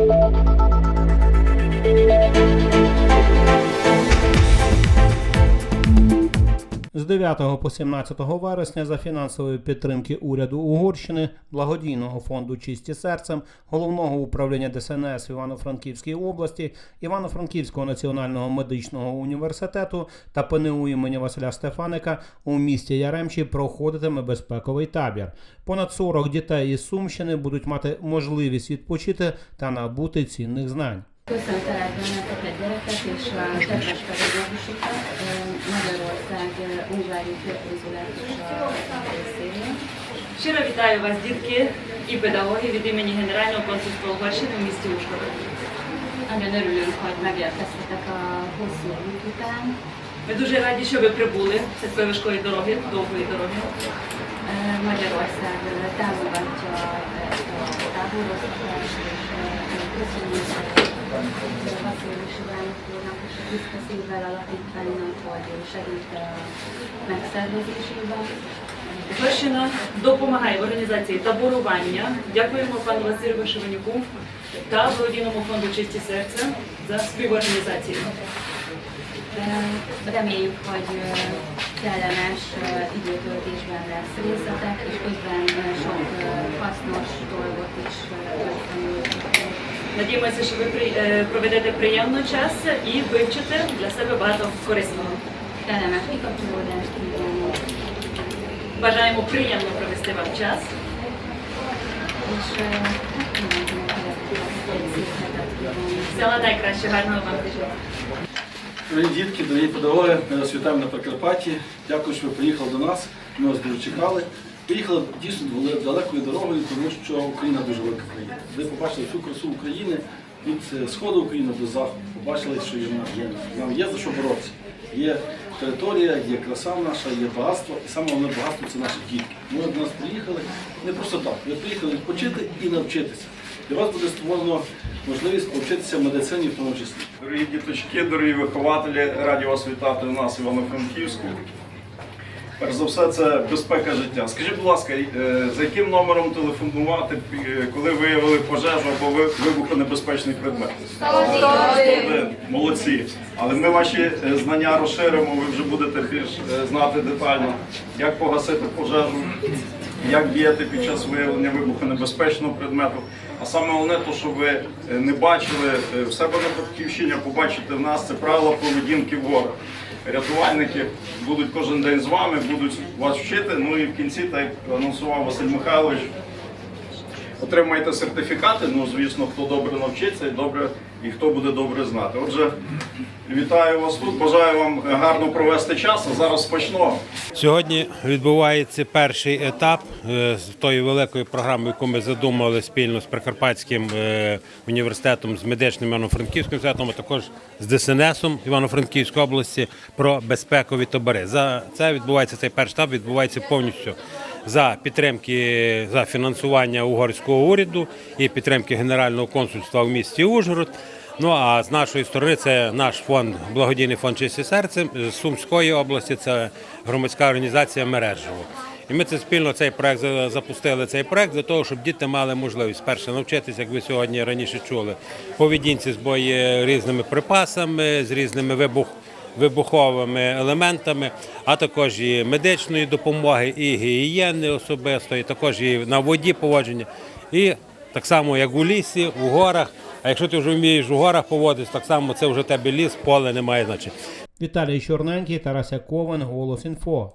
Música З 9 по 17 вересня за фінансової підтримки уряду Угорщини, благодійного фонду Чисті серцем, головного управління ДСНС в Івано-Франківській області, Івано-Франківського національного медичного університету та ПНУ імені Василя Стефаника у місті Яремчі проходитиме безпековий табір. Понад 40 дітей із Сумщини будуть мати можливість відпочити та набути цінних знань. Köszönöm benneteket gyerekek és a kedves pedagógusokat Magyarország ö, Főkonzulátusa a részéről. Щиро вітаю вас, дітки і педагоги від імені Генерального консульства Угорщини в місті Ужгород. Nagyon örülünk, hogy megérkeztetek a hosszú út után. Ми дуже раді, що ви прибули з такої важкої дороги, довгої дороги. Magyarország támogatja ezt a táborozást, és köszönjük a Ivánok úrnak és a Tiszta Szívvel Alapítványnak, hogy segít a megszervezésében. Угорщина допомагає в організації таборування. Дякуємо пану Василю Шевенюку та благодійному фонду Чисті серця за співорганізацію. Reméljük, hogy kellemes időtöltésben lesz részletek, és közben sok hasznos dolgot is. Надіємося, що ви е, проведете приємний час і вивчите для себе багато корисного. Kellemes kikapcsolódást kívánok, Бажаємо приємно провести вам час. és hát mindenkinek szép hetet kívánok. Всього найкращого, гарного вам тижня. Дорогі дітки, дорогі педагоги, ми вас вітаємо на Прикарпатті. Дякую, що ви приїхали до нас. Ми вас дуже чекали. Приїхали дійсно далекою дорогою, тому що Україна дуже велика країна. Ви побачили всю красу України від е, сходу України до заходу. Побачили, що є. Нам є за що боротися. Є територія, є краса наша, є багатство, і саме головне багатство це наші дітки. Ми до нас приїхали не просто так. ми приїхали відпочити і навчитися. Для вас буде створено можливість повчитися медицині в тому числі. Дорогі діточки, дорогі вихователі, раді вас вітати у нас Івано-Франківську. Перш за все, це безпека життя. Скажіть, будь ласка, е, за яким номером телефонувати, е, коли виявили пожежу або ви- вибухонебезпечний предмет? 101. Молодці. Але ми ваші е, знання розширимо, ви вже будете більш е, знати детально, як погасити пожежу, як діяти під час виявлення вибухонебезпечного предмету. А саме головне, то, що ви е, не бачили е, в себе на батьківщині, а побачите в нас, це правила поведінки ворога. Рятувальники будуть кожен день з вами, будуть вас вчити. Ну і в кінці, так як анонсував Василь Михайлович, отримаєте сертифікати. Ну, звісно, хто добре навчиться і добре, і хто буде добре знати. Отже, вітаю вас тут. Бажаю вам гарно провести час. А зараз почнемо. Сьогодні відбувається перший етап е, з тої великої програми, яку ми задумали спільно з Прикарпатським е, університетом, з медичним Івано-Франківським університетом, а також з ДСНСом Івано-Франківської області про безпекові табори. За це відбувається цей перший етап, відбувається повністю за підтримки за фінансування угорського уряду і підтримки Генерального консульства в місті Ужгород. Ну а з нашої сторони це наш фонд, благодійний фонд «Чисті серце з Сумської області. Це громадська організація Мережево. І ми це спільно цей проект запустили цей проект для того, щоб діти мали можливість перше навчитися, як ви сьогодні раніше чули, поведінці з бої різними припасами, з різними вибух вибуховими елементами, а також і медичної допомоги, і гігієни особистої, також і на воді поводження. І так само, як у лісі, у горах. А якщо ти вже вмієш у горах поводитись, так само це вже тебе ліс, поле не має значення. Віталій Чорненький, Тарася Ковен, Голос Інфо.